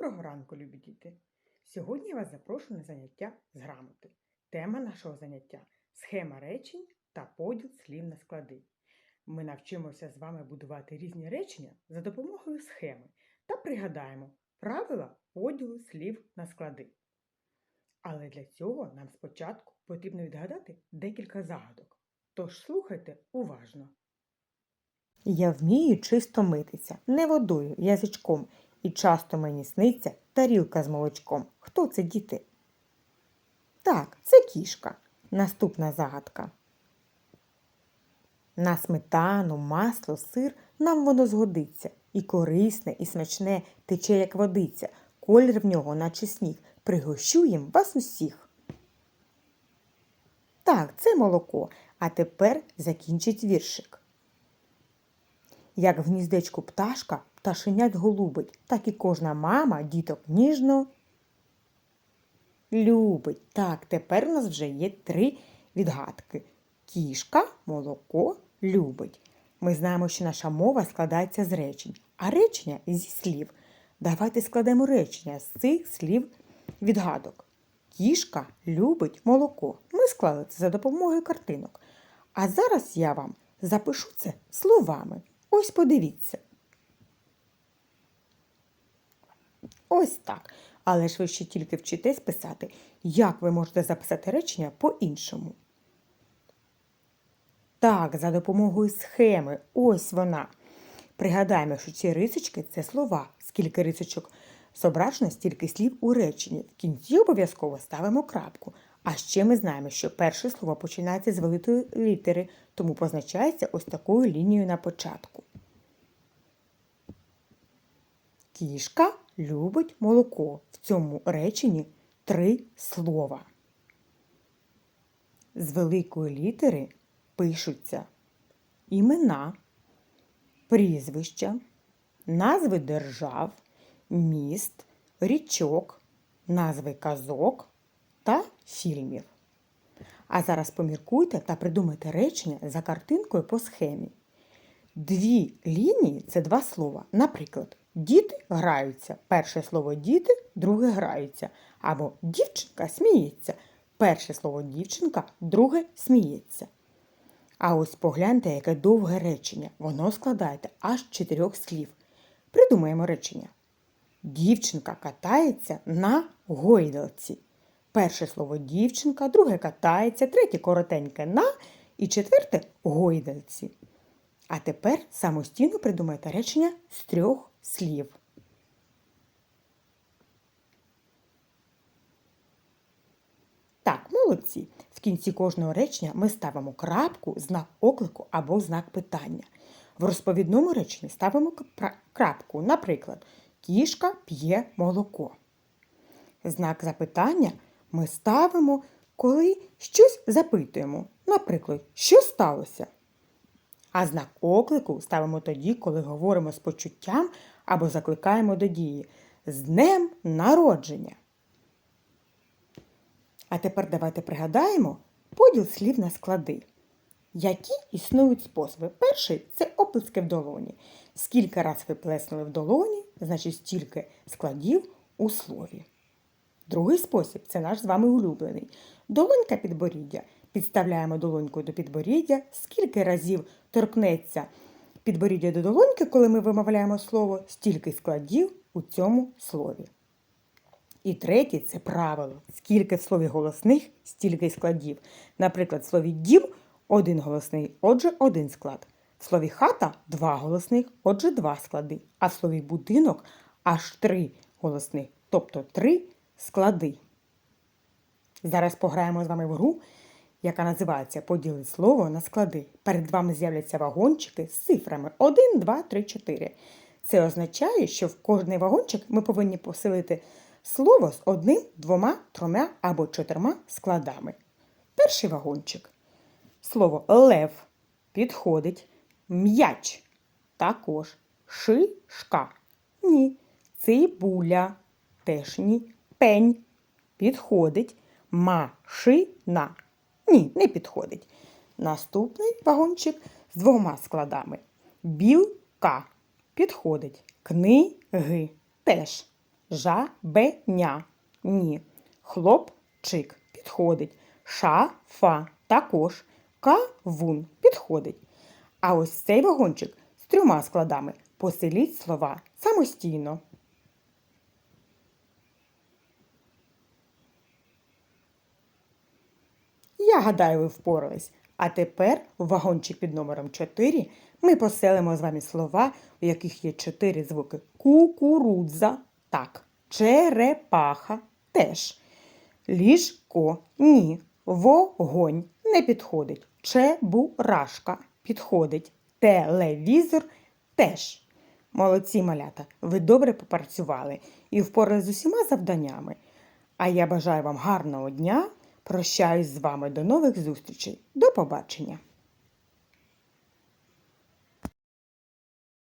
Доброго ранку, любі діти! Сьогодні я вас запрошую на заняття з грамоти. Тема нашого заняття схема речень та поділ слів на склади. Ми навчимося з вами будувати різні речення за допомогою схеми та пригадаємо правила поділу слів на склади. Але для цього нам спочатку потрібно відгадати декілька загадок. Тож слухайте уважно. Я вмію чисто митися, не водою, язичком, і часто мені сниться тарілка з молочком. Хто це діти? Так, це кішка. Наступна загадка. На сметану, масло, сир нам воно згодиться. І корисне, і смачне тече, як водиця. Колір в нього, наче сніг. Пригощуєм вас усіх. Так, це молоко. А тепер закінчить віршик. Як в гніздечку пташка пташенят голубить, так і кожна мама діток ніжно любить. Так, тепер у нас вже є три відгадки. Кішка, молоко, любить. Ми знаємо, що наша мова складається з речень, а речення зі слів. Давайте складемо речення з цих слів відгадок. Кішка любить молоко. Ми склали це за допомогою картинок. А зараз я вам запишу це словами. Ось подивіться. Ось так. Але ж ви ще тільки вчитесь писати, як ви можете записати речення по-іншому. Так, за допомогою схеми. Ось вона. Пригадаємо, що ці рисочки це слова. Скільки рисочок зображено, стільки слів у реченні. В кінці обов'язково ставимо крапку. А ще ми знаємо, що перше слово починається з великої літери, тому позначається ось такою лінією на початку. Кішка любить молоко. В цьому реченні три слова. З великої літери пишуться імена, прізвища, назви держав, міст, річок, назви казок та фільмів. А зараз поміркуйте та придумайте речення за картинкою по схемі. Дві лінії це два слова. Наприклад, діти граються. Перше слово діти, друге граються. Або дівчинка сміється. Перше слово дівчинка, друге сміється. А ось погляньте, яке довге речення. Воно складається аж чотирьох слів. Придумаємо речення. Дівчинка катається на гойдалці. Перше слово дівчинка, друге катається, третє коротеньке на і четверте гойдалці. А тепер самостійно придумайте речення з трьох слів. Так, молодці. В кінці кожного речення ми ставимо крапку, знак оклику або знак питання. В розповідному реченні ставимо крапку, наприклад, кішка п'є молоко. Знак запитання ми ставимо, коли щось запитуємо. Наприклад, що сталося? А знак оклику ставимо тоді, коли говоримо з почуттям або закликаємо до дії. З днем народження. А тепер давайте пригадаємо поділ слів на склади. Які існують способи? Перший це оплески в долоні. Скільки раз ви плеснули в долоні, значить стільки складів у слові. Другий спосіб це наш з вами улюблений. Долонька підборіддя. Підставляємо долоньку до підборіддя, скільки разів торкнеться підборіддя до долоньки, коли ми вимовляємо слово, стільки складів у цьому слові. І третє це правило. Скільки в слові голосних, стільки складів. Наприклад, в слові дім один голосний, отже, один склад. В слові хата два голосних, отже, два склади. А в слові будинок аж три голосних, тобто три склади. Зараз пограємо з вами в гру, яка називається Поділи слово на склади. Перед вами з'являться вагончики з цифрами 1, 2, 3, 4. Це означає, що в кожний вагончик ми повинні поселити слово з одним, двома, трьома або чотирма складами. Перший вагончик. Слово лев підходить. М'яч також. Шишка. Ні. Цибуля. Теж ні. Пень підходить. Машина. Ні, не підходить. Наступний вагончик з двома складами. Білка підходить. Книги теж. Жабеня. Ні. Хлопчик підходить. Шафа також. Кавун підходить. А ось цей вагончик з трьома складами. Поселіть слова самостійно. Я гадаю, ви впорались. А тепер у вагончик під номером 4 ми поселимо з вами слова, у яких є чотири звуки. Кукурудза так. Черепаха теж. Ліжко ні. Вогонь не підходить. Чебурашка підходить. Телевізор теж. Молодці малята, ви добре попрацювали і впорали з усіма завданнями. А я бажаю вам гарного дня. Прощаюсь з вами до нових зустрічей. До побачення!